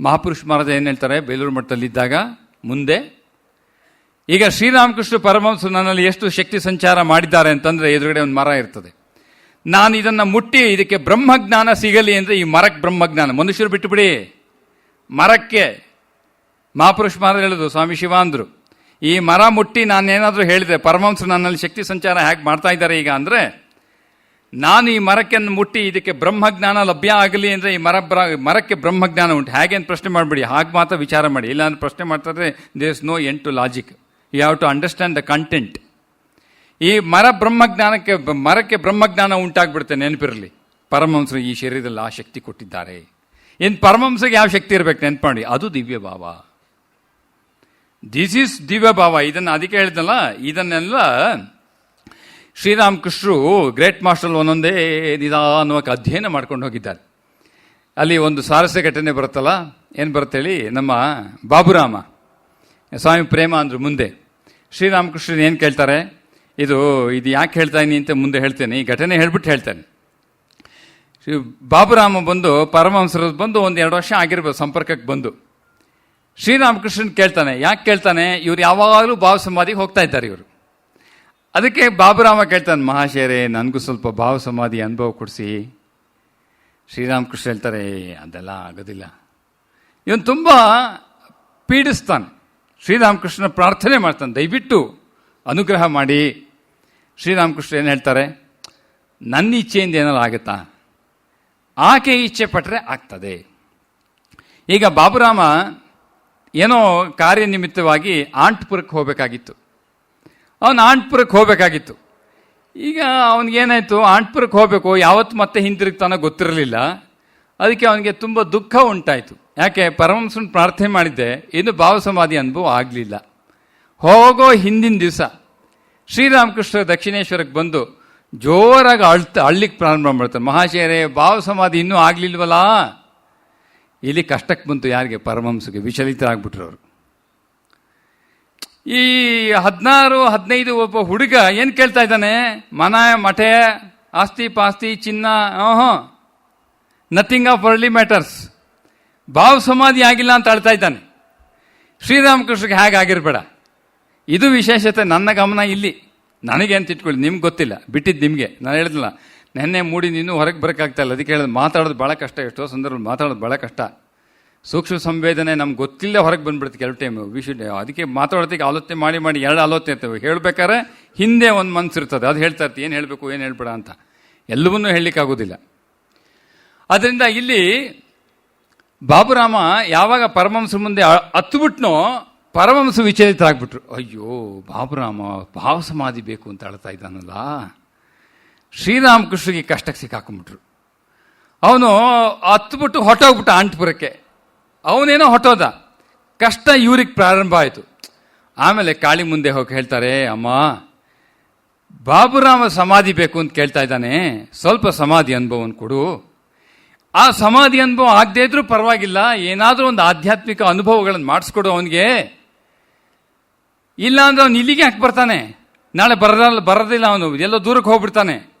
ಮಹಾಪುರುಷ ಮಹಾರಾಜ ಏನು ಹೇಳ್ತಾರೆ? ಬೇಲೂರು ಮಠದಲ್ಲಿದ್ದಾಗ ಮುಂದೆ, ಈಗ ಶ್ರೀರಾಮಕೃಷ್ಣ ಪರಮಹಂಸರು ನನ್ನಲ್ಲಿ ಎಷ್ಟು ಶಕ್ತಿ ಸಂಚಾರ ಮಾಡಿದ್ದಾರೆ ಅಂತಂದರೆ ಎದುರುಗಡೆ ಒಂದು ಮರ ಇರ್ತದೆ. ನಾನು ಇದನ್ನು ಮುಟ್ಟಿ ಇದಕ್ಕೆ ಬ್ರಹ್ಮಜ್ಞಾನ ಸಿಗಲಿ ಅಂದರೆ ಈ ಮರಕ್ಕೆ ಬ್ರಹ್ಮಜ್ಞಾನ. ಮನುಷ್ಯರು ಬಿಟ್ಟುಬಿಡಿ. ಮರಕ್ಕೆ. ಮಹಾಪುರುಷ ಮಹಾರಾಜ ಹೇಳೋದು, ಸ್ವಾಮಿ ಶಿವ ಅಂದರು ಈ ಮರ ಮುಟ್ಟಿ ನಾನೇನಾದರೂ ಹೇಳಿದೆ ಪರಮಹಂಸರು ನನ್ನಲ್ಲಿ ಶಕ್ತಿ ಸಂಚಾರ ಹೇಗೆ ಮಾಡ್ತಾ ಇದ್ದಾರೆ ಈಗ ಅಂದ್ರೆ ನಾನು ಈ ಮರಕ್ಕೆ ಮುಟ್ಟಿ ಇದಕ್ಕೆ ಬ್ರಹ್ಮಜ್ಞಾನ ಲಭ್ಯ ಆಗಲಿ ಅಂದರೆ ಈ ಮರ ಮರಕ್ಕೆ ಬ್ರಹ್ಮಜ್ಞಾನ ಉಂಟು. ಹೇಗೆ ಅಂತ ಪ್ರಶ್ನೆ ಮಾಡಬೇಡಿ. ಹಾಗೆ ಮಾತ್ರ ವಿಚಾರ ಮಾಡಿ. ಇಲ್ಲ ಅಂದ್ರೆ ಪ್ರಶ್ನೆ ಮಾಡ್ತಾರೆ is no end to logic you have to understand the content ಈ ಮರ ಬ್ರಹ್ಮಜ್ಞಾನಕ್ಕೆ, ಮರಕ್ಕೆ ಬ್ರಹ್ಮಜ್ಞಾನ ಉಂಟಾಗ್ಬಿಡುತ್ತೆ ನೆನಪಿರಲಿ. ಪರಮಹಂಸರು ಈ ಶರೀರದಲ್ಲಿ ಆ ಶಕ್ತಿ ಕೊಟ್ಟಿದ್ದಾರೆ. ಇನ್ನು ಪರಮಹಂಸಗೆ ಯಾವ ಶಕ್ತಿ ಇರಬೇಕು ನೆನ್ಪು ಮಾಡಿ. ಅದು ದಿವ್ಯ ಭಾವ ದಿಸ್ ಈಸ್ ದಿವ್ಯ ಭಾವ ಇದನ್ನು ಅದಕ್ಕೆ ಹೇಳಿದ್ನಲ್ಲ, ಇದನ್ನೆಲ್ಲ ಶ್ರೀರಾಮಕೃಷ್ಣರು ಗ್ರೇಟ್ ಮಾಸ್ಟರ್ ಒಂದೊಂದೇ ನಿಧಾನವಾಗಿ ಅಧ್ಯಯನ ಮಾಡ್ಕೊಂಡು ಹೋಗಿದ್ದಾರೆ. ಅಲ್ಲಿ ಒಂದು ಸಾರಸ್ಯ ಘಟನೆ ಬರುತ್ತಲ್ಲ, ಏನು ಬರುತ್ತೆ ಹೇಳಿ ನಮ್ಮ ಬಾಬುರಾಮ, ಸ್ವಾಮಿ ಪ್ರೇಮ ಅಂದರು ಮುಂದೆ. ಶ್ರೀರಾಮಕೃಷ್ಣ ಏನು ಕೇಳ್ತಾರೆ? ಇದು ಇದು ಯಾಕೆ ಹೇಳ್ತಾ ಇದೀನಿ ಅಂತ ಮುಂದೆ ಹೇಳ್ತೇನೆ. ಈ ಘಟನೆ ಹೇಳ್ಬಿಟ್ಟು ಹೇಳ್ತೇನೆ. ಶ್ರೀ ಬಾಬುರಾಮ ಬಂದು, ಪರಮಹಂಸರ ಬಂದು ಒಂದು ಎರಡು ವರ್ಷ ಆಗಿರ್ಬೋದು, ಸಂಪರ್ಕಕ್ಕೆ ಬಂದು. ಶ್ರೀರಾಮಕೃಷ್ಣನ್ ಕೇಳ್ತಾನೆ. ಯಾಕೆ ಕೇಳ್ತಾನೆ? ಇವ್ರು ಯಾವಾಗಲೂ ಭಾವ ಸಮಾಧಿಗೆ ಹೋಗ್ತಾ ಇದ್ದಾರೆ ಇವರು. ಅದಕ್ಕೆ ಬಾಬುರಾಮ ಕೇಳ್ತಾನೆ ಮಹಾಶಯರೇ ನನಗೂ ಸ್ವಲ್ಪ ಭಾವ ಸಮಾಧಿ ಅನುಭವ ಕೊಡಿಸಿ. ಶ್ರೀರಾಮಕೃಷ್ಣ ಹೇಳ್ತಾರೆ "ಏ, ಅದೆಲ್ಲ ಆಗೋದಿಲ್ಲ. ಇವನು ತುಂಬ ಪೀಡಿಸ್ತಾನೆ. ಶ್ರೀರಾಮಕೃಷ್ಣ ಪ್ರಾರ್ಥನೆ ಮಾಡ್ತಾನೆ ದಯವಿಟ್ಟು ಅನುಗ್ರಹ ಮಾಡಿ. ಶ್ರೀರಾಮಕೃಷ್ಣ ಏನು ಹೇಳ್ತಾರೆ ನನ್ನ ಇಚ್ಛೆಯಿಂದ ಏನಾರು ಆಗುತ್ತಾ? ಆಕೆ ಇಚ್ಛೆ ಪಟ್ಟರೆ ಆಗ್ತದೆ. ಈಗ ಬಾಬುರಾಮ ಏನೋ ಕಾರ್ಯನಿಮಿತ್ತವಾಗಿ ಆಂಟ್ಪುರಕ್ಕೆ ಹೋಗಬೇಕಾಗಿತ್ತು. ಅವನು ಆಂಟ್ಪುರಕ್ಕೆ ಹೋಗಬೇಕಾಗಿತ್ತು. ಈಗ ಅವನಿಗೇನಾಯಿತು ಆಂಟ್ಪುರಕ್ಕೆ ಹೋಗಬೇಕು, ಯಾವತ್ತು ಮತ್ತೆ ಹಿಂದಿರುಗ್ತಾನೋ ಗೊತ್ತಿರಲಿಲ್ಲ. ಅದಕ್ಕೆ ಅವನಿಗೆ ತುಂಬ ದುಃಖ ಉಂಟಾಯಿತು. ಯಾಕೆ, ಪರಮಹಂಸನ ಪ್ರಾರ್ಥನೆ ಮಾಡಿದ್ದೆ, ಇನ್ನು ಭಾವಸಮಾಧಿ ಅನುಭವ ಆಗಲಿಲ್ಲ. ಹೋಗೋ ಹಿಂದಿನ ದಿವಸ ಶ್ರೀರಾಮಕೃಷ್ಣ ದಕ್ಷಿಣೇಶ್ವರಕ್ಕೆ ಬಂದು ಜೋರಾಗಿ ಅಳ್ತ ಅಳ್ಲಿಕ್ಕೆ ಪ್ರಾರಂಭ ಮಾಡ್ತಾರೆ. ಮಹಾಶಯರೇ ಭಾವ ಸಮಾಧಿ ಇನ್ನೂ ಆಗಲಿಲ್ವಲ್ಲ? ಇಲ್ಲಿ ಕಷ್ಟಕ್ಕೆ ಬಂತು ಯಾರಿಗೆ? ಪರಮಹಂಸಗೆ ವಿಚಲಿತರಾಗ್ಬಿಟ್ರು ಅವರು. ಈ ಹದಿನಾರು, ಹದಿನೈದು ಒಬ್ಬ ಹುಡುಗ ಏನು ಕೇಳ್ತಾ ಇದ್ದಾನೆ? ಮನ, ಮಠೆ, ಆಸ್ತಿ, ಪಾಸ್ತಿ, ಚಿನ್ನ ಹ್ಞೂ ನಥಿಂಗ್ ಆಫ್ ವರ್ಲಿ ಮ್ಯಾಟರ್ಸ್ ಭಾವ ಸಮಾಧಿ ಆಗಿಲ್ಲ ಅಂತ ಅಳ್ತಾ ಇದ್ದಾನೆ. ಶ್ರೀರಾಮಕೃಷ್ಣಗೆ ಹೇಗೆ ಆಗಿರಬೇಡ ಇದು ವಿಶೇಷತೆ ನನ್ನ ಗಮನ ಇಲ್ಲಿ. ನನಗೆ ಅಂತ ಇಟ್ಕೊಳ್ಳಿ, ನಿಮ್ಗೆ ಗೊತ್ತಿಲ್ಲ. ಬಿಟ್ಟಿದ್ದು ನಿಮಗೆ. ನಾನು ಹೇಳಿದ್ನಲ್ಲ ನೆನ್ನೆ ಮೂಡಿ ನೀನು ಹೊರಗೆ ಬರೋಕ್ಕಾಗ್ತಾ ಇಲ್ಲ. ಅದಕ್ಕೆ ಹೇಳೋದು, ಮಾತಾಡೋದು ಭಾಳ ಕಷ್ಟ ಎಷ್ಟೋ ಸಂದರ್ಭದಲ್ಲಿ ಮಾತಾಡೋದು ಭಾಳ ಕಷ್ಟ. ಸೂಕ್ಷ್ಮ ಸಂವೇದನೆ ನಮ್ಗೆ ಗೊತ್ತಿಲ್ಲ ಹೊರಗೆ ಬಂದ್ಬಿಡುತ್ತೆ ಕೆಲವು ಟೈಮು ವಿ ಶುಡ್ ಅದಕ್ಕೆ ಮಾತಾಡೋದಕ್ಕೆ ಆಲೋಚನೆ ಮಾಡಿ ಮಾಡಿ ಎರಡು ಆಲೋಚನೆ ಇರ್ತವೆ. ಹೇಳ್ಬೇಕಾದ್ರೆ ಹಿಂದೆ ಒಂದು ಮನ್ಸು ಇರ್ತದೆ. ಅದು ಹೇಳ್ತಾ ಇರ್ತೀವಿ. ಏನು ಹೇಳಬೇಕು, ಏನು ಹೇಳ್ಬೇಡ ಅಂತ. ಎಲ್ಲವನ್ನೂ ಹೇಳಲಿಕ್ಕಾಗೋದಿಲ್ಲ ಅದರಿಂದ ಇಲ್ಲಿ ಬಾಬುರಾಮ ಯಾವಾಗ ಪರಮಹಂಸ ಮುಂದೆ ಹತ್ಬಿಟ್ನೋ ಪರಮಹಂಸ ವಿಚಲಿತರಾಗ್ಬಿಟ್ರು. ಅಯ್ಯೋ, ಬಾಬುರಾಮ, ಭಾವ ಸಮಾಧಿ ಬೇಕು ಅಂತ ಅಳ್ತಾ ಇದ್ದಾನಲ್ಲ. ಶ್ರೀರಾಮಕೃಷ್ಣಗೆ ಕಷ್ಟಕ್ಕೆ ಸಿಕ್ಕಾಕೊಂಡ್ಬಿಟ್ರು. ಅವನು ಹತ್ಬಿಟ್ಟು ಹೊಟ್ಟೋಗ್ಬಿಟ್ಟ ಆಂಟ್ಪುರಕ್ಕೆ. ಅವನೇನೋ ಹೊಟ್ಟೋದ. ಕಷ್ಟ ಇವ್ರಿಗೆ ಪ್ರಾರಂಭ ಆಯಿತು. ಆಮೇಲೆ ಕಾಳಿ ಮುಂದೆ ಹೋಗಿ ಹೇಳ್ತಾರೆ, ಅಮ್ಮ, ಬಾಬುರಾಮ ಸಮಾಧಿ ಬೇಕು ಅಂತ ಕೇಳ್ತಾ ಇದ್ದಾನೆ. ಸ್ವಲ್ಪ ಸಮಾಧಿ ಅನುಭವನ ಕೊಡು. ಆ ಸಮಾಧಿ ಅನುಭವ ಆಗದೇ ಇದ್ರೂ ಪರವಾಗಿಲ್ಲ. ಏನಾದರೂ ಒಂದು ಆಧ್ಯಾತ್ಮಿಕ ಅನುಭವಗಳನ್ನು ಮಾಡಿಸ್ಕೊಡು ಅವನಿಗೆ. ಇಲ್ಲ ಅಂದ್ರೆ ಅವನು ಇಲ್ಲಿಗೆ ಯಾಕೆ ಬರ್ತಾನೆ? ನಾಳೆ ಬರಲ್ಲ, ಬರೋದಿಲ್ಲ ಅವನು. ಎಲ್ಲೋ ದೂರಕ್ಕೆ ಹೋಗ್ಬಿಡ್ತಾನೆ.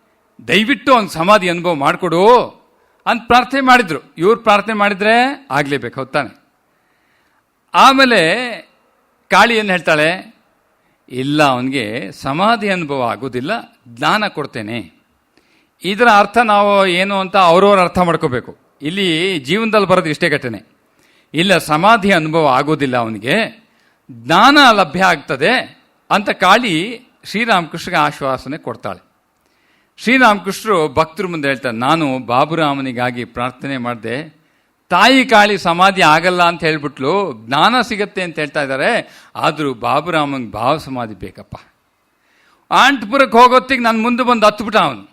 ದಯವಿಟ್ಟು ಅವ್ನು ಸಮಾಧಿ ಅನುಭವ ಮಾಡಿಕೊಡು. ಅಂತ ಪ್ರಾರ್ಥನೆ ಮಾಡಿದ್ರು. ಇವ್ರು ಪ್ರಾರ್ಥನೆ ಮಾಡಿದ್ರೆ ಆಗ್ಲೇಬೇಕು ತಾನೆ. ಆಮೇಲೆ ಕಾಳಿ ಏನು ಹೇಳ್ತಾಳೆ, ಇಲ್ಲ, ಅವನಿಗೆ ಸಮಾಧಿ ಅನುಭವ ಆಗೋದಿಲ್ಲ, ಜ್ಞಾನ ಕೊಡ್ತೇನೆ. ಇದರ ಅರ್ಥ ನಾವು ಏನು ಅಂತ ಅವ್ರವ್ರ ಅರ್ಥ ಮಾಡ್ಕೋಬೇಕು. ಇಲ್ಲಿ ಜೀವನದಲ್ಲಿ ಬರೋದು ಇಷ್ಟೇ ಘಟನೆ. ಇಲ್ಲ, ಸಮಾಧಿ ಅನುಭವ ಆಗೋದಿಲ್ಲ ಅವನಿಗೆ, ಜ್ಞಾನ ಲಭ್ಯ ಆಗ್ತದೆ ಅಂತ ಕಾಳಿ ಶ್ರೀರಾಮಕೃಷ್ಣಗೆ ಆಶ್ವಾಸನೆ ಕೊಡ್ತಾಳೆ. ಶ್ರೀರಾಮಕೃಷ್ಣರು ಭಕ್ತರ ಮುಂದೆ ಹೇಳ್ತಾರೆ, ನಾನು ಬಾಬುರಾಮನಿಗಾಗಿ ಪ್ರಾರ್ಥನೆ ಮಾಡಿದೆ. ತಾಯಿ ಕಾಳಿ ಸಮಾಧಿ ಆಗಲ್ಲ ಅಂತ ಹೇಳ್ಬಿಟ್ಲು, ಜ್ಞಾನ ಸಿಗತ್ತೆ ಅಂತ ಹೇಳ್ತಾ ಇದ್ದಾರೆ, ಆದರೂ ಬಾಬುರಾಮನಿಗೆ ಭಾವ ಸಮಾಧಿ ಬೇಕಪ್ಪ. ಆಂಟ್ಪುರಕ್ಕೆ ಹೋಗೋತ್ತಿಗೆ ನಾನು ಮುಂದೆ ಬಂದು ಹತ್ಬಿಟ್ಟ ಅವನು.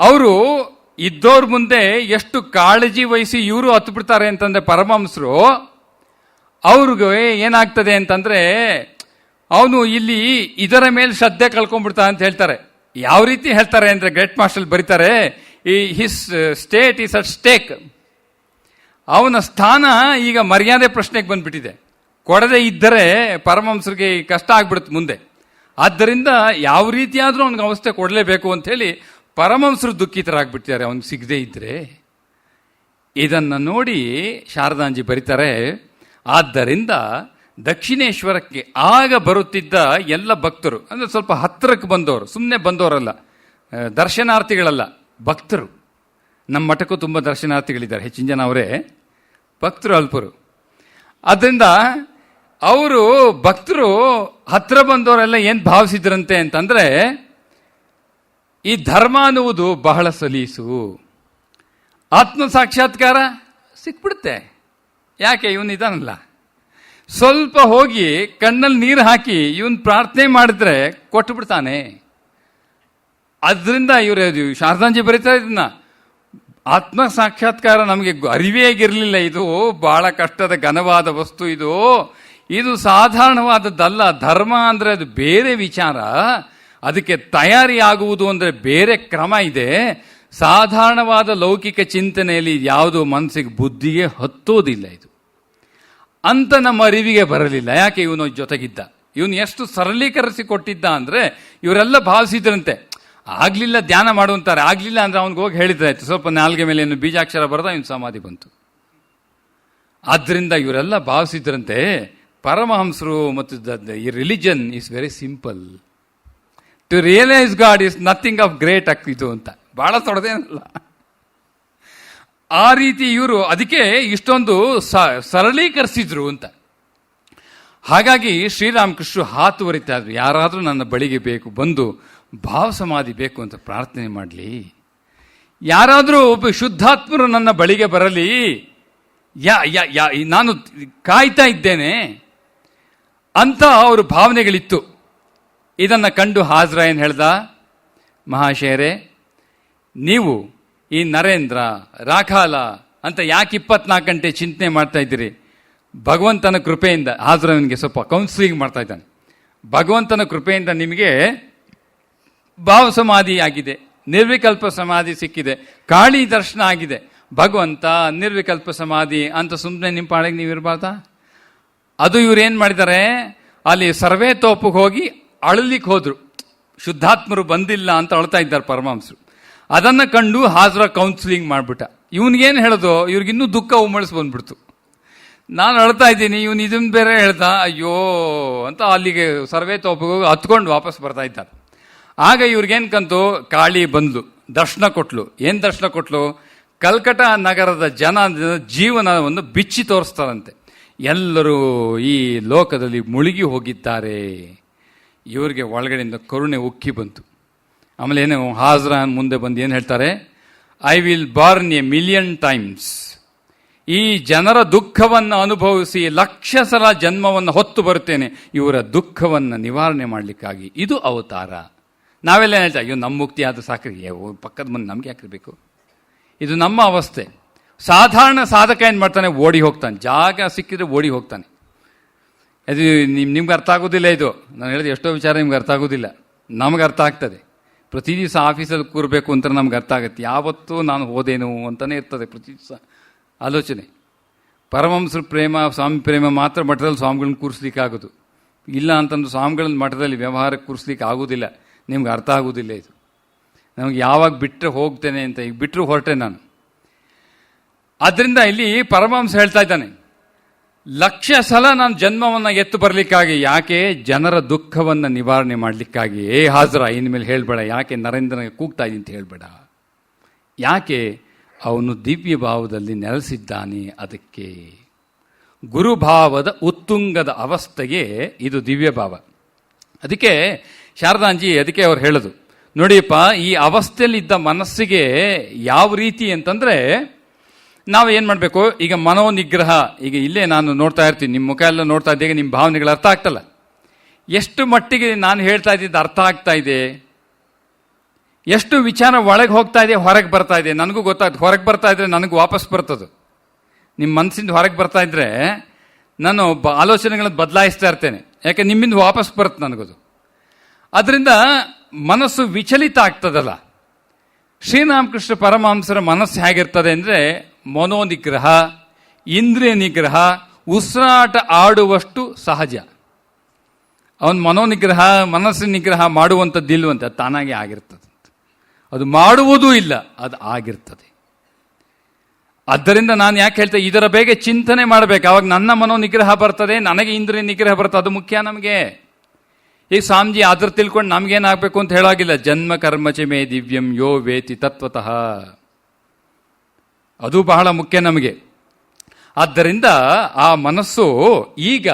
ಅವರು ಇದ್ದವ್ರ ಮುಂದೆ ಎಷ್ಟು ಕಾಳಜಿ ವಹಿಸಿ ಇವರು ಹತ್ಬಿಡ್ತಾರೆ ಅಂತಂದರೆ ಪರಮಹಂಸರು, ಅವ್ರಿಗೆ ಏನಾಗ್ತದೆ ಅಂತಂದರೆ, ಅವನು ಇಲ್ಲಿ ಇದರ ಮೇಲೆ ಶ್ರದ್ಧೆ ಕಳ್ಕೊಂಡ್ಬಿಡ್ತಾನೆ ಅಂತ ಹೇಳ್ತಾರೆ. ಯಾವ ರೀತಿ ಹೇಳ್ತಾರೆ ಅಂದ್ರೆ ಗ್ರೇಟ್ ಮಾಸ್ಟರ್ ಬರೀತಾರೆ, ಈ his state is at stake ಅವನ ಸ್ಥಾನ ಈಗ ಮರ್ಯಾದೆ ಪ್ರಶ್ನೆಗೆ ಬಂದ್ಬಿಟ್ಟಿದೆ. ಕೊಡದೆ ಇದ್ದರೆ ಪರಮಹಂಸರಿಗೆ ಕಷ್ಟ ಆಗ್ಬಿಡುತ್ತೆ ಮುಂದೆ. ಆದ್ದರಿಂದ ಯಾವ ರೀತಿಯಾದರೂ ಅವನಿಗೆ ಅವಸ್ಥೆ ಕೊಡಲೇಬೇಕು ಅಂತ ಹೇಳಿ ಪರಮಹಂಸರು ದುಃಖಿತರಾಗ್ಬಿಟ್ಟಿದ್ದಾರೆ ಅವ್ನಿಗೆ ಸಿಗದೇ ಇದ್ದರೆ ಇದನ್ನು ನೋಡಿ ಶಾರದಾಂಜಿ ಬರೀತಾರೆ, ಆದ್ದರಿಂದ ದಕ್ಷಿಣೇಶ್ವರಕ್ಕೆ ಆಗ ಬರುತ್ತಿದ್ದ ಎಲ್ಲ ಭಕ್ತರು, ಅಂದರೆ ಸ್ವಲ್ಪ ಹತ್ತಿರಕ್ಕೆ ಬಂದವರು ಸುಮ್ಮನೆ ಬಂದವರಲ್ಲ ದರ್ಶನಾರ್ಥಿಗಳಲ್ಲ, ಭಕ್ತರು. ನಮ್ಮ ಮಠಕ್ಕೂ ತುಂಬ ದರ್ಶನಾರ್ಥಿಗಳಿದ್ದಾರೆ, ಹೆಚ್ಚಿನ ಜನ ಅವರೇ, ಭಕ್ತರು ಅಲ್ಪರು. ಅದರಿಂದ ಅವರು ಭಕ್ತರು ಹತ್ತಿರ ಬಂದವರೆಲ್ಲ ಏನು ಭಾವಿಸಿದ್ರಂತೆ ಅಂತಂದರೆ, ಈ ಧರ್ಮ ಅನ್ನುವುದು ಬಹಳ ಸಲೀಸು. ಆತ್ಮ ಸಾಕ್ಷಾತ್ಕಾರ ಸಿಕ್ಬಿಡುತ್ತೆ. ಯಾಕೆ? ಇವನು ಇದಾನಲ್ಲ. ಸ್ವಲ್ಪ ಹೋಗಿ ಕಣ್ಣಲ್ಲಿ ನೀರು ಹಾಕಿ ಇವನ್ ಪ್ರಾರ್ಥನೆ ಮಾಡಿದ್ರೆ ಕೊಟ್ಟು ಬಿಡ್ತಾನೆ ಅದರಿಂದ ಇವರು ಶಾರದಾಂಜಿ ಬರೀತಾ ಇದನ್ನ ಆತ್ಮ ಸಾಕ್ಷಾತ್ಕಾರ ನಮಗೆ ಅರಿವೇ ಆಗಿರಲಿಲ್ಲ ಇದು. ಬಹಳ ಕಷ್ಟದ ಘನವಾದ ವಸ್ತು ಇದು. ಇದು ಸಾಧಾರಣವಾದದ್ದಲ್ಲ. ಧರ್ಮ ಅಂದರೆ ಅದು ಬೇರೆ ವಿಚಾರ. ಅದಕ್ಕೆ ತಯಾರಿ ಆಗುವುದು ಅಂದರೆ ಬೇರೆ ಕ್ರಮ ಇದೆ. ಸಾಧಾರಣವಾದ ಲೌಕಿಕ ಚಿಂತನೆಯಲ್ಲಿ ಯಾವುದು ಮನಸ್ಸಿಗೆ ಬುದ್ಧಿಗೆ ಹತ್ತೋದಿಲ್ಲ ಇದು. ಅಂತ ನಮ್ಮ ಅರಿವಿಗೆ ಬರಲಿಲ್ಲ. ಯಾಕೆ ಇವನು ಜೊತೆಗಿದ್ದ? ಇವನು ಎಷ್ಟು ಸರಳೀಕರಿಸಿ ಕೊಟ್ಟಿದ್ದ ಅಂದರೆ ಇವರೆಲ್ಲ ಭಾವಿಸಿದ್ರಂತೆ. ಆಗಲಿಲ್ಲ, ಧ್ಯಾನ ಮಾಡುವಂತಾರೆ. ಆಗಲಿಲ್ಲ ಅಂದ್ರೆ ಅವ್ನಿಗೆ ಹೋಗಿ ಹೇಳಿದ್ರೆ ಆಯ್ತು. ಸ್ವಲ್ಪ ನಾಲ್ಗೆ ಮೇಲೆ ಏನು ಬೀಜಾಕ್ಷರ ಬರೆದ ಇವನು ಸಮಾಧಿ ಬಂತು. ಆದ್ದರಿಂದ ಇವರೆಲ್ಲ ಭಾವಿಸಿದ್ರಂತೆ, ಪರಮಹಂಸರು ಮತ್ತು ಈ religion is very simple to realise God is nothing of great ಆಗ್ತಿತ್ತು ಅಂತ. ಭಾಳ ತೊಡದೇನಲ್ಲ. ಆ ರೀತಿ ಇವರು ಅದಕ್ಕೆ ಇಷ್ಟೊಂದು ಸರಳೀಕರಿಸಿದ್ರು ಅಂತ. ಹಾಗಾಗಿ ಶ್ರೀರಾಮಕೃಷ್ಣ ಹಾತುವರಿತಾ ಇದ್ರು ಯಾರಾದರೂ ನನ್ನ ಬಳಿಗೆ ಬೇಕು, ಬಂದು ಭಾವ ಸಮಾಧಿ ಬೇಕು ಅಂತ ಪ್ರಾರ್ಥನೆ ಮಾಡಲಿ. ಯಾರಾದರೂ ಒಬ್ಬ ಶುದ್ಧಾತ್ಮರು ನನ್ನ ಬಳಿಗೆ ಬರಲಿ. ಯಾ, ಯಾ- ನಾನು ಕಾಯ್ತಾ ಇದ್ದೇನೆ. ಅಂತ ಅವರ ಭಾವನೆಗಳಿತ್ತು. ಇದನ್ನು ಕಂಡು ಹಾಜರಾಯನ್ ಹೇಳ್ದ, ಮಹಾಶಯರೇ, ನೀವು ಈ ನರೇಂದ್ರ ರಾಖಾಲ ಅಂತ ಯಾಕೆ ಇಪ್ಪತ್ನಾಲ್ಕು ಗಂಟೆ ಚಿಂತನೆ ಮಾಡ್ತಾ ಇದ್ದೀರಿ? ಭಗವಂತನ ಕೃಪೆಯಿಂದ ಹಾಜ್ರವನಿಗೆ ಸ್ವಲ್ಪ ಕೌನ್ಸಿಲಿಂಗ್ ಮಾಡ್ತಾ ಇದ್ದಾನೆ. ಭಗವಂತನ ಕೃಪೆಯಿಂದ ನಿಮಗೆ ಭಾವ ಸಮಾಧಿ ಆಗಿದೆ, ನಿರ್ವಿಕಲ್ಪ ಸಮಾಧಿ ಸಿಕ್ಕಿದೆ, ಕಾಳಿ ದರ್ಶನ ಆಗಿದೆ. ಭಗವಂತ, ನಿರ್ವಿಕಲ್ಪ ಸಮಾಧಿ ಅಂತ ಸುಮ್ಮನೆ ನಿಮ್ಮ ಪಾಡಿಗೆ ನೀವು ಇರಬಾರ್ದಾ? ಅದು ಇವ್ರು ಏನು ಮಾಡಿದ್ದಾರೆ? ಅಲ್ಲಿ ಸರ್ವೇ ತೋಪಿಗೆ ಹೋಗಿ ಅಳಲಿಕ್ಕೆ ಹೋದರು. ಶುದ್ಧಾತ್ಮರು ಬಂದಿಲ್ಲ ಅಂತ ಅಳ್ತಾ ಇದ್ದಾರೆ ಪರಮಾಂಸರು ಅದನ್ನ ಕಂಡು ಹಾಜರ ಕೌನ್ಸಿಲಿಂಗ್ ಮಾಡ್ಬಿಟ್ಟ. ಇವನಿಗೇನು ಹೇಳೋದು? ಇವ್ರಿಗಿನ್ನೂ ದುಃಖ ಉಮ್ಮಳಿಸ್ ಬಂದ್ಬಿಡ್ತು. ನಾನು ಅಳ್ತಾ ಇದ್ದೀನಿ, ಇವನು ಇದನ್ನು ಬೇರೆ ಹೇಳ್ದ, ಅಯ್ಯೋ, ಅಂತ ಅಲ್ಲಿಗೆ ಸರ್ವೇ ಹೋಗಿ ಹತ್ಕೊಂಡು ವಾಪಸ್ ಬರ್ತಾ ಇದ್ದ ಆಗ ಇವ್ರಿಗೇನು ಕಂತು? ಕಾಳಿ ಬಂದ್ಲು. ದರ್ಶನ ಕೊಟ್ಲು. ಏನು ದರ್ಶನ ಕೊಟ್ಲು? ಕಲ್ಕಟ ನಗರದ ಜನ ಜೀವನವನ್ನು ಬಿಚ್ಚಿ ತೋರಿಸ್ತಾರಂತೆ. ಎಲ್ಲರೂ ಈ ಲೋಕದಲ್ಲಿ ಮುಳುಗಿ ಹೋಗಿದ್ದಾರೆ. ಇವರಿಗೆ ಒಳಗಡೆಯಿಂದ ಕರುಣೆ ಉಕ್ಕಿ ಬಂತು. ಆಮೇಲೆ ಏನು ಹಾಜ್ರಾನ್ ಮುಂದೆ ಬಂದು ಏನು ಹೇಳ್ತಾರೆ? I will burn a million times ಈ ಜನರ ದುಃಖವನ್ನು ಅನುಭವಿಸಿ ಲಕ್ಷ ಸಲ ಜನ್ಮವನ್ನು ಹೊತ್ತು ಬರುತ್ತೇನೆ. ಇವರ ದುಃಖವನ್ನು ನಿವಾರಣೆ ಮಾಡಲಿಕ್ಕಾಗಿ. ಇದು ಅವತಾರ. ನಾವೆಲ್ಲ ಹೇಳ್ತಾ, ಅಯ್ಯೋ ನಮ್ಮ ಮುಕ್ತಿ ಆದ ಸಾಕ್ರಿ ಪಕ್ಕದ ಮುಂದೆ ನಮ್ಗೆ ಹಾಕಿರ್ಬೇಕು ಇದು ನಮ್ಮ ಅವಸ್ಥೆ. ಸಾಧಾರಣ ಸಾಧಕ ಏನು ಮಾಡ್ತಾನೆ? ಓಡಿ ಹೋಗ್ತಾನೆ. ಜಾಗ ಸಿಕ್ಕಿದ್ರೆ ಓಡಿ ಹೋಗ್ತಾನೆ. ಅದು ನಿಮ್, ನಿಮ್ಗೆ ಅರ್ಥ ಆಗೋದಿಲ್ಲ ಇದು. ನಾನು ಹೇಳಿದ ಎಷ್ಟೋ ವಿಚಾರ ನಿಮ್ಗೆ ಅರ್ಥ ಆಗೋದಿಲ್ಲ. ನಮ್ಗೆ ಅರ್ಥ ಆಗ್ತದೆ. ಪ್ರತಿ ದಿವಸ ಆಫೀಸಲ್ಲಿ ಕೂರಬೇಕು ಅಂತ ನಮ್ಗೆ ಅರ್ಥ ಆಗುತ್ತೆ. ಯಾವತ್ತೂ ನಾನು ಹೋದೇನು ಅಂತಲೇ ಇರ್ತದೆ ಪ್ರತಿ ದಿವಸ. ಆಲೋಚನೆ. ಪರಮಂಸರ ಪ್ರೇಮ, ಸ್ವಾಮಿ ಪ್ರೇಮ ಮಾತ್ರ ಮಠದಲ್ಲಿ ಸ್ವಾಮಿಗಳನ್ನ ಕೂರಿಸ್ಲಿಕ್ಕೆ ಆಗೋದು. ಇಲ್ಲ ಅಂತಂದ್ರೆ ಸ್ವಾಮಿಗಳನ್ನ ಮಠದಲ್ಲಿ ವ್ಯವಹಾರಕ್ಕೆ ಕೂರಿಸ್ಲಿಕ್ಕೆ ಆಗೋದಿಲ್ಲ. ನಿಮ್ಗೆ ಅರ್ಥ ಆಗೋದಿಲ್ಲ ಇದು. ನಮಗೆ ಯಾವಾಗ ಬಿಟ್ಟರೆ ಹೋಗ್ತೇನೆ ಅಂತ ಈಗ ಬಿಟ್ಟರು ಹೊರಟೆ ನಾನು. ಆದ್ದರಿಂದ ಇಲ್ಲಿ ಪರಮಾಂಸ ಹೇಳ್ತಾ ಇದ್ದಾನೆ. ಲಕ್ಷ ಸಲ ನಾನು ಜನ್ಮವನ್ನು ಎತ್ತು ಬರಲಿಕ್ಕಾಗಿ, ಯಾಕೆ ಜನರ ದುಃಖವನ್ನು ನಿವಾರಣೆ ಮಾಡಲಿಕ್ಕಾಗಿ ಏ ಹಾಜರ? ಇನ್ಮೇಲೆ ಹೇಳಬೇಡ, ಯಾಕೆ ನರೇಂದ್ರನಿಗೆ ಕೂಗ್ತಾ ಇದ್ದೀನಿ ಅಂತ ಹೇಳಬೇಡ. ಯಾಕೆ ಅವನು ದಿವ್ಯ ಭಾವದಲ್ಲಿ ನೆಲೆಸಿದ್ದಾನೆ ಅದಕ್ಕೆ? ಗುರುಭಾವದ ಉತ್ತುಂಗದ ಅವಸ್ಥೆಗೆ ಇದು ದಿವ್ಯ ಭಾವ. ಅದಕ್ಕೆ ಶಾರದಾಂಜಿ ಅದಕ್ಕೆ ಅವ್ರು ಹೇಳೋದು, ನೋಡಿಯಪ್ಪ, ಈ ಅವಸ್ಥೆಯಲ್ಲಿದ್ದ ಮನಸ್ಸಿಗೆ ಯಾವ ರೀತಿ ಅಂತಂದ್ರೆ ನಾವು ಏನು ಮಾಡಬೇಕು? ಈಗ ಮನೋನಿಗ್ರಹ, ಈಗ ಇಲ್ಲೇ ನಾನು ನೋಡ್ತಾ ಇರ್ತೀನಿ ನಿಮ್ಮ ಮುಖ ಎಲ್ಲ ನೋಡ್ತಾ ಇದ್ದಾಗ ನಿಮ್ಮ ಭಾವನೆಗಳು ಅರ್ಥ ಆಗ್ತಲ್ಲ? ಎಷ್ಟು ಮಟ್ಟಿಗೆ ನಾನು ಹೇಳ್ತಾ ಇದ್ದಿದ್ದು ಅರ್ಥ ಆಗ್ತಾ ಇದೆ? ಎಷ್ಟು ವಿಚಾರ ಒಳಗೆ ಹೋಗ್ತಾ ಇದೆ, ಹೊರಗೆ ಬರ್ತಾ ಇದೆ? ನನಗೂ ಗೊತ್ತಾಗ್ತದೆ, ಹೊರಗೆ ಬರ್ತಾ ಇದ್ರೆ ನನಗೆ ವಾಪಸ್ ಬರ್ತದೆ. ನಿಮ್ಮ ಮನಸ್ಸಿಂದ ಹೊರಗೆ ಬರ್ತಾ ಇದ್ರೆ ನಾನು ಬ ಆಲೋಚನೆಗಳನ್ನು ಬದಲಾಯಿಸ್ತಾ ಇರ್ತೇನೆ. ಯಾಕೆ, ನಿಮ್ಮಿಂದ ವಾಪಸ್ ಬರುತ್ತೆ ನನಗದು. ಅದರಿಂದ ಮನಸ್ಸು ವಿಚಲಿತ ಆಗ್ತದಲ್ಲ? ಶ್ರೀರಾಮಕೃಷ್ಣ ಪರಮಹಂಸರ ಮನಸ್ಸು ಹೇಗಿರ್ತದೆ ಅಂದರೆ ಮನೋನಿಗ್ರಹ ಇಂದ್ರಿಯ ನಿಗ್ರಹ ಉಸಿರಾಟ ಆಡುವಷ್ಟು ಸಹಜ. ಅವನ ಮನೋನಿಗ್ರಹ ಮನಸ್ಸಿನ ನಿಗ್ರಹ ಮಾಡುವಂಥದ್ದಿಲ್ವಂತೆ, ಅದು ತಾನಾಗೆ ಆಗಿರ್ತದೆ. ಅದು ಮಾಡುವುದೂ ಇಲ್ಲ, ಅದು ಆಗಿರ್ತದೆ. ಆದ್ದರಿಂದ ನಾನು ಯಾಕೆ ಹೇಳ್ತೇನೆ ಇದರ ಬೇಗ ಚಿಂತನೆ ಮಾಡಬೇಕು. ಅವಾಗ ನನ್ನ ಮನೋ ನಿಗ್ರಹ ಬರ್ತದೆ, ನನಗೆ ಇಂದ್ರಿಯ ನಿಗ್ರಹ ಬರ್ತದೆ, ಅದು ಮುಖ್ಯ ನಮಗೆ. ಈಗ ಸ್ವಾಮೀಜಿ ಅದ್ರ ತಿಳ್ಕೊಂಡು ನಮ್ಗೇನಾಗಬೇಕು ಅಂತ ಹೇಳಾಗಿಲ್ಲ ಜನ್ಮ ಕರ್ಮಚ ಮೇ ದಿವ್ಯಂ ಯೋ ವೇತಿ ತತ್ವತಃ. ಅದು ಬಹಳ ಮುಖ್ಯ ನಮಗೆ. ಆದ್ದರಿಂದ ಆ ಮನಸ್ಸು ಈಗ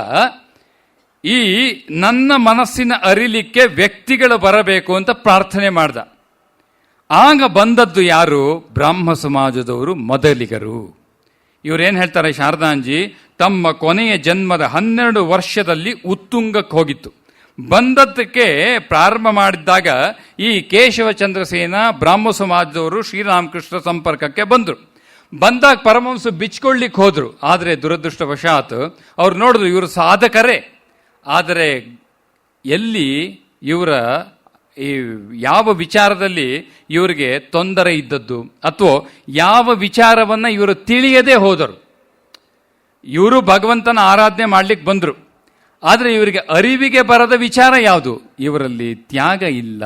ಈ ನನ್ನ ಮನಸ್ಸಿನ ಅರಿಲಿಕ್ಕೆ ವ್ಯಕ್ತಿಗಳು ಬರಬೇಕು ಅಂತ ಪ್ರಾರ್ಥನೆ ಮಾಡ್ದ. ಆಗ ಬಂದದ್ದು ಯಾರು? ಬ್ರಾಹ್ಮ ಸಮಾಜದವರು ಮೊದಲಿಗರು. ಇವರೇನು ಹೇಳ್ತಾರೆ ಶಾರದಾಂಜಿ? ತಮ್ಮ ಕೊನೆಯ ಜನ್ಮದ ಹನ್ನೆರಡು ವರ್ಷದಲ್ಲಿ ಉತ್ತುಂಗಕ್ಕೆ ಹೋಗಿತ್ತು. ಬಂದದ್ದಕ್ಕೆ ಪ್ರಾರಂಭ ಮಾಡಿದ್ದಾಗ ಈ ಕೇಶವ ಚಂದ್ರಸೇನ ಬ್ರಾಹ್ಮ ಸಮಾಜದವರು ಶ್ರೀರಾಮಕೃಷ್ಣ ಸಂಪರ್ಕಕ್ಕೆ ಬಂದರು. ಬಂದಾಗ ಪರಮಹಂಸ ಬಿಚ್ಕೊಳ್ಳಿಕ್ಕೆ ಹೋದ್ರು. ಆದರೆ ದುರದೃಷ್ಟವಶಾತ್ ಅವ್ರು ನೋಡಿದ್ರು ಇವರು ಸಾಧಕರೇ. ಆದರೆ ಎಲ್ಲಿ ಇವರ ಈ ಯಾವ ವಿಚಾರದಲ್ಲಿ ಇವರಿಗೆ ತೊಂದರೆ ಇದ್ದದ್ದು ಅಥವಾ ಯಾವ ವಿಚಾರವನ್ನ ಇವರು ತಿಳಿಯದೇ ಹೋದರು. ಇವರು ಭಗವಂತನ ಆರಾಧನೆ ಮಾಡ್ಲಿಕ್ಕೆ ಬಂದರು. ಆದರೆ ಇವರಿಗೆ ಅರಿವಿಗೆ ಬರದ ವಿಚಾರ ಯಾವುದು? ಇವರಲ್ಲಿ ತ್ಯಾಗ ಇಲ್ಲ.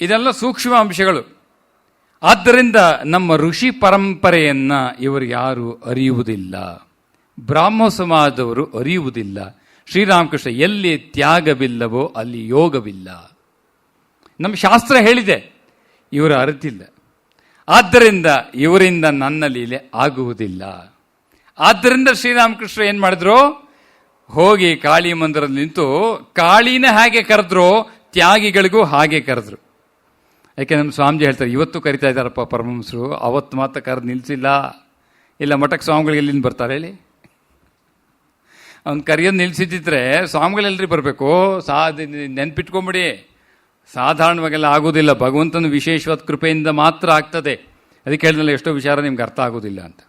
ಇದೆಲ್ಲ ಸೂಕ್ಷ್ಮ ಅಂಶಗಳು. ಆದ್ದರಿಂದ ನಮ್ಮ ಋಷಿ ಪರಂಪರೆಯನ್ನ ಇವರು ಯಾರು ಅರಿಯುವುದಿಲ್ಲ. ಬ್ರಾಹ್ಮ ಸಮಾಜದವರು ಅರಿಯುವುದಿಲ್ಲ. ಶ್ರೀರಾಮಕೃಷ್ಣ ಎಲ್ಲಿ ತ್ಯಾಗವಿಲ್ಲವೋ ಅಲ್ಲಿ ಯೋಗವಿಲ್ಲ. ನಮ್ಮ ಶಾಸ್ತ್ರ ಹೇಳಿದೆ, ಇವರು ಅರಿತಿಲ್ಲ. ಆದ್ದರಿಂದ ಇವರಿಂದ ನನ್ನ ಲೀಲೆ ಆಗುವುದಿಲ್ಲ. ಆದ್ದರಿಂದ ಶ್ರೀರಾಮಕೃಷ್ಣ ಏನು ಮಾಡಿದ್ರು? ಹೋಗಿ ಕಾಳಿ ಮಂದಿರದಲ್ಲಿ ನಿಂತು ಕಾಳಿನ ಹಾಗೆ ಕರೆದ್ರು, ತ್ಯಾಗಿಗಳಿಗೂ ಹಾಗೆ ಕರೆದ್ರು. ಯಾಕೆ ನಮ್ಮ ಸ್ವಾಮೀಜಿ ಹೇಳ್ತಾರೆ, ಇವತ್ತು ಕರಿತಾ ಇದ್ದಾರಪ್ಪ ಪರಮಹಂಸರು, ಅವತ್ತು ಮಾತ್ರ ಕರೆದು ನಿಲ್ಲಿಸಿಲ್ಲ ಇಲ್ಲ, ಮಠಕ್ಕೆ ಸ್ವಾಮಿಗಳಿಗೆ ಎಲ್ಲಿಂದ ಬರ್ತಾರೆ ಹೇಳಿ? ಅವ್ನು ಕರೆಯೋದು ಸ್ವಾಮಿಗಳು ಸ್ವಾಮಿಗಳೆಲ್ಲರಿ ಬರಬೇಕು. ಸಾ ನೆನ್ಪಿಟ್ಕೊಂಬಿಡಿ. ಸಾಧಾರಣವಾಗೆಲ್ಲ ಆಗೋದಿಲ್ಲ. ಭಗವಂತನ ವಿಶೇಷವಾದ ಕೃಪೆಯಿಂದ ಮಾತ್ರ ಆಗ್ತದೆ. ಅದಕ್ಕೆ ಹೇಳಿದ್ನಲ್ಲ, ಎಷ್ಟೋ ವಿಚಾರ ನಿಮ್ಗೆ ಅರ್ಥ ಆಗೋದಿಲ್ಲ ಅಂತ.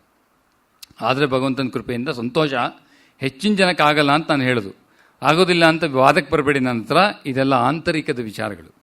ಆದರೆ ಭಗವಂತನ ಕೃಪೆಯಿಂದ ಸಂತೋಷ. ಹೆಚ್ಚಿನ ಜನಕ್ಕೆ ಆಗಲ್ಲ ಅಂತ ನಾನು ಹೇಳೋದು. ಆಗೋದಿಲ್ಲ ಅಂತ ವಾದಕ್ಕೆ ಬರಬೇಡಿ. ನಂತರ ಇದೆಲ್ಲ ಆಂತರಿಕದ ವಿಚಾರಗಳು.